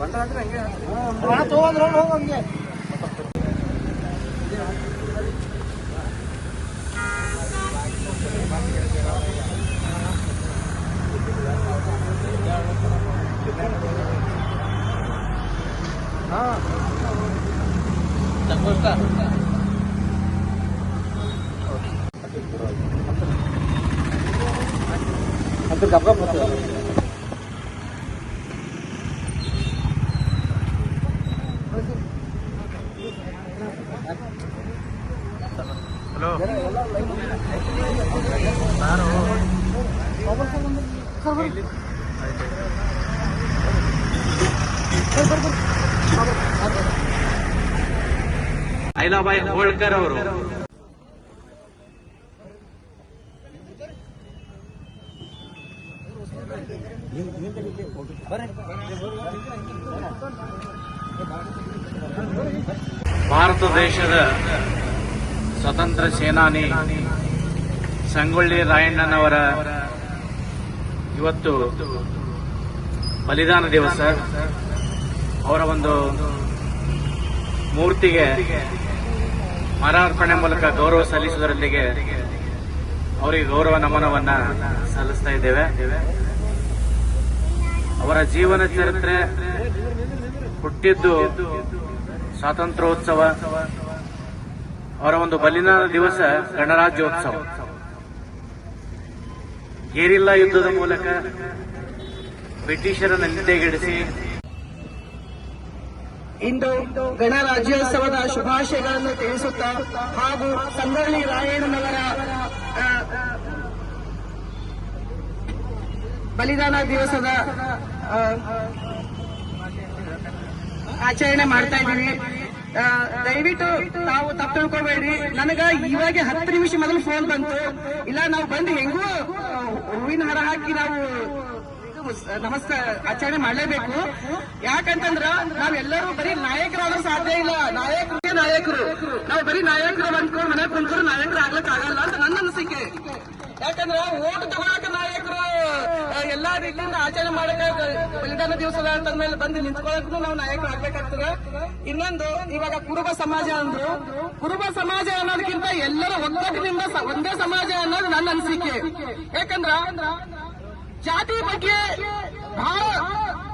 ಬಂದ್ರೆ ಹಂಗೆ ಹೋಗಂಗೆ 뭘까? 한들 가봐 보세요. హలో సారు ಐಲಾಬಾಯಿ ಹೋಳ್ಕರ್ ಅವರು. ಭಾರತ ದೇಶದ ಸ್ವತಂತ್ರ ಸೇನಾನಿ ಸಂಗೊಳ್ಳಿ ರಾಯಣ್ಣನವರ ಇವತ್ತು ಬಲಿದಾನ ದಿವಸ. ಅವರ ಒಂದು ಮೂರ್ತಿಗೆ ಮರಾರ್ಪಣೆ ಮೂಲಕ ಗೌರವ ಸಲ್ಲಿಸುವುದರೊಂದಿಗೆ ಅವರಿಗೆ ಗೌರವ ನಮನವನ್ನ ಸಲ್ಲಿಸ್ತಾ ಇದ್ದೇವೆ. ಅವರ ಜೀವನ ಚರಿತ್ರೆ ಹುಟ್ಟಿದ್ದು ಸ್ವಾತಂತ್ರ್ಯೋತ್ಸವ, ಅವರ ಒಂದು ಬಲಿದಾನ ದಿವಸ ಗಣರಾಜ್ಯೋತ್ಸವ. ಗೇರಿಲ್ಲಾ ಯುದ್ಧದ ಮೂಲಕ ಬ್ರಿಟಿಷರನ್ನು ನಿದ್ದೆಗೆಡಿಸಿ ಇಂದು ಗಣರಾಜ್ಯೋತ್ಸವದ ಶುಭಾಶಯಗಳನ್ನು ತಿಳಿಸುತ್ತಾ ಹಾಗೂ ಸಂಗೊಳ್ಳಿ ರಾಯಣ್ಣನವರ ಬಲಿದಾನ ದಿವಸದ ಆಚರಣೆ ಮಾಡ್ತಾ ಇದ್ದೀವಿ. ದಯವಿಟ್ಟು ತಾವು ತಪ್ಪು ತಿಳ್ಕೊಬೇಡ್ರಿ ನನಗ ಇವಾಗ ಹತ್ತು ನಿಮಿಷ ಮೊದಲು ಫೋನ್ ಬಂತು. ಇಲ್ಲ, ನಾವು ಬಂದು ಹೆಂಗೂ ಹೂವಿನ ಹಾರ ಹಾಕಿ ನಾವು ನಮಸ್ಕಾರ ಆಚರಣೆ ಮಾಡಲೇಬೇಕು. ಯಾಕಂತಂದ್ರ ನಾವೆಲ್ಲರೂ ಬರೀ ನಾಯಕರಾಗ ಸಾಧ್ಯ ಇಲ್ಲ. ನಾಯಕರಿಗೆ ನಾಯಕರು. ನಾವು ಬರೀ ನಾಯಕರು ಬಂದ್ಕೊಂಡು ಮನೆ ಕುಂತ್ರು ನಾಯಕರು ಆಗ್ಲಕ್ ಆಗಲ್ಲ ಅಂತ ನನ್ನ ಅನಿಸಿಕೆ. ಯಾಕಂದ್ರ, ಓಟ್ ತಗೊಳಕ ನಾಯಕರು ಎಲ್ಲಾ ರೀತಿಯಿಂದ ಆಚರಣೆ ಮಾಡಕ ಬಲಿದಾನ ದಿವಸದ ಅಂತಂದ್ಮೇಲೆ ಬಂದು ನಿಂತ್ಕೊಳಕ್ನು ನಾವು ನಾಯಕರು ಆಗ್ಬೇಕಾಗ್ತದೆ ಇನ್ನೊಂದು, ಇವಾಗ ಕುರುಬ ಸಮಾಜ ಅಂದ್ರು. ಕುರುಬ ಸಮಾಜ ಅನ್ನೋದಕ್ಕಿಂತ ಎಲ್ಲರ ಒಗ್ಗಟ್ಟಿನಿಂದ ಒಂದೇ ಸಮಾಜ ಅನ್ನೋದು ನನ್ನ ಅನಿಸಿಕೆ. ಯಾಕಂದ್ರ ಜಾತಿ ಬಗ್ಗೆ ಬಹಳ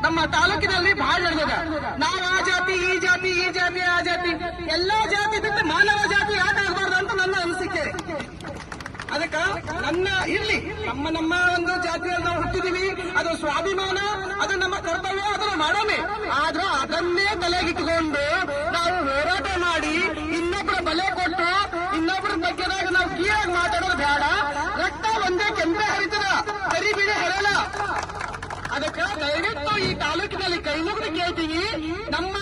ನಮ್ಮ ತಾಲೂಕಿನಲ್ಲಿ ಬಹಳ ನಡೆದಿದೆ. ನಾವು ಆ ಜಾತಿ, ಈ ಜಾತಿ ಈ ಜಾತಿ, ಆ ಜಾತಿ. ಎಲ್ಲಾ ಜಾತಿ ಬಿಟ್ಟು ಮಾನವ ಜಾತಿ ಯಾಕೆ ಅಂತ ನನ್ನ ಅನಿಸಿಕೆ. ಅದಕ್ಕ ನನ್ನ ಇರ್ಲಿ ನಮ್ಮ ನಮ್ಮ ಒಂದು ಜಾತಿಯಲ್ಲಿ ನಾವು ಹುಟ್ಟಿದೀವಿ. ಅದು ಸ್ವಾಭಿಮಾನ, ಅದು ನಮ್ಮ ಕರ್ತವ್ಯ, ಅದನ್ನ ಮಾಡೋಣ. ಆದ್ರೂ ಅದನ್ನೇ ತಲೆಗಿಟ್ಟುಕೊಂಡು ನಾವು ಹೋರಾಟ ಮಾಡಿ ಇನ್ನೊಬ್ಬರ ಬಲೆ ಕೊಟ್ಟು ಇನ್ನೊಬ್ಬರ ಬಗ್ಗೆದಾಗ ನಾವು ಕೀಳಾಗಿ ಮಾತಾಡೋದು ಬೇಡ ರಕ್ತ ಒಂದೇ ಕೆಂಪೆ ಹರಿತದ ಕರಿ ಬಿಡಿ ಹರಲ್ಲ ಅದಕ್ಕೆ ದಯವಿಟ್ಟು ಈ ಕೇಳ್ತೀನಿ. ಕೇಳ್ತೀವಿ ನಮ್ಮ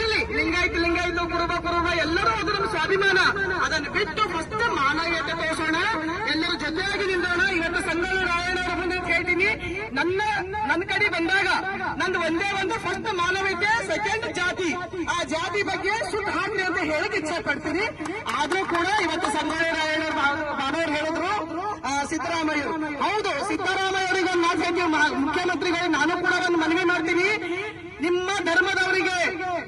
ಇಲ್ಲಿ ಲಿಂಗಾಯತ ಲಿಂಗಾಯತ ಕುರುಬ ಕುರುಬ, ಎಲ್ಲರೂ ಅದು ನಮ್ಮ ಸ್ವಾಭಿಮಾನ ಅದನ್ನು ಬಿಟ್ಟು ಫಸ್ಟ್ ಮಾನವೀಯತೆ ತೋರಿಸೋಣ. ಎಲ್ಲರೂ ಜೊತೆಯಾಗಿ ನಿಲ್ಲೋಣ ಇವತ್ತು ಸಂಗೊಳ್ಳಿ ಅವರ ಮುಂದೆ ಕೇಳ್ತೀನಿ. ನನ್ನ ನನ್ನ ಕಡೆ ಬಂದಾಗ ನಂದು ಒಂದೇ ಒಂದು ಫಸ್ಟ್ ಮಾನವೀಯತೆ ಸೆಕೆಂಡ್ ಜಾತಿ. ಆ ಜಾತಿ ಬಗ್ಗೆ ಸುಟ್ಟು ಹಾಕ್ರಿ ಅಂತ ಹೇಳಕ್ ಇಚ್ಛೆ ಪಡ್ತೀನಿ ಆದ್ರೂ ಕೂಡ ಇವತ್ತು ಸಂಗೊಳ್ಳಿ ರಾಯಣ್ಣ ಬಾಬಾವ್ರು ಹೇಳಿದ್ರು ಸಿದ್ದರಾಮಯ್ಯ ಹೌದು, ಸಿದ್ದರಾಮಯ್ಯ ಅವರಿಗೆ ಒಂದು ಮಾತು ಮುಖ್ಯಮಂತ್ರಿಗಳು, ನಾನು ಕೂಡ ಒಂದು ಮನವಿ ಮಾಡ್ತೀನಿ. ನಿಮ್ಮ ಧರ್ಮದವರಿಗೆ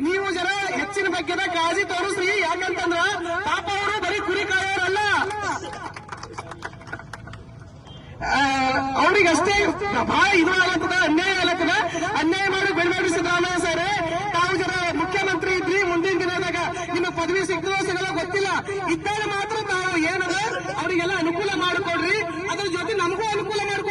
ನೀವು ಜನ ಹೆಚ್ಚಿನ ಬಗ್ಗೆ ಕಾಳಜಿ ತೋರಿಸ್ರಿ. ಯಾಕಂತಂದ್ರ ಪಾಪ ಅವರು ಬರೀ ಕುರಿ ಕಾಯೋರಲ್ಲ. ಅವ್ರಿಗಷ್ಟೇ ಬಹಳ ಇದು ಆಗತ್ತದ, ಅನ್ಯಾಯ ಆಗತ್ತದ. ಅನ್ಯಾಯ ಮಾಡಿ ಬೆಳಬೇಡಿ ಸಿದ್ದರಾಮಯ್ಯ ಸರ್ ತಾವು ಜನ ಮುಖ್ಯಮಂತ್ರಿ ಇದ್ರಿ, ಮುಂದಿನ ದಿನದಾಗ ನಿಮಗೆ ಪದವಿ ಸಿಗ್ತದೋ ಸಿಗಲ್ಲ ಗೊತ್ತಿಲ್ಲ. ಇದ್ದಾಗ ಮಾತ್ರ ತಾವು ಏನದ, ಅವರಿಗೆಲ್ಲ ಅನುಕೂಲ ಮಾಡಿಕೊಡ್ರಿ. ಅದ್ರ ಜೊತೆ ನಮಗೂ ಅನುಕೂಲ ಮಾಡಿ